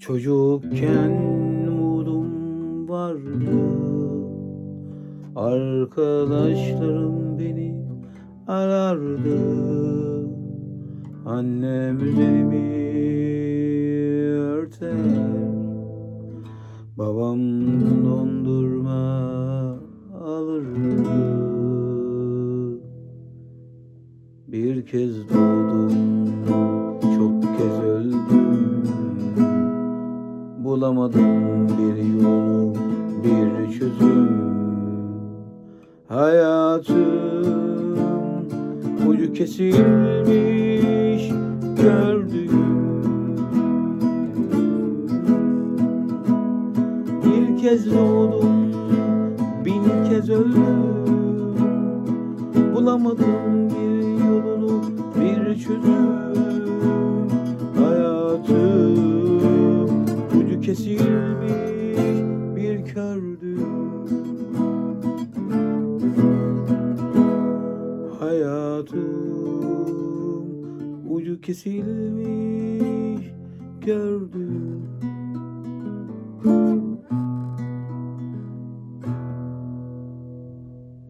Çocukken umudum vardı. Arkadaşlarım beni arardı. Annem üzerimi örter. Babam dondurma alırdı. Bir kez doğdum Bulamadım bir yolu bir çözüm. Hayatım ucu kesilmiş gördüğüm. Bir kez doğdum bin kez öldüm. Bulamadım bir yolunu bir çözüm. Hayatım kesilmiş bir kördüm Hayatım ucu kesilmiş gördüm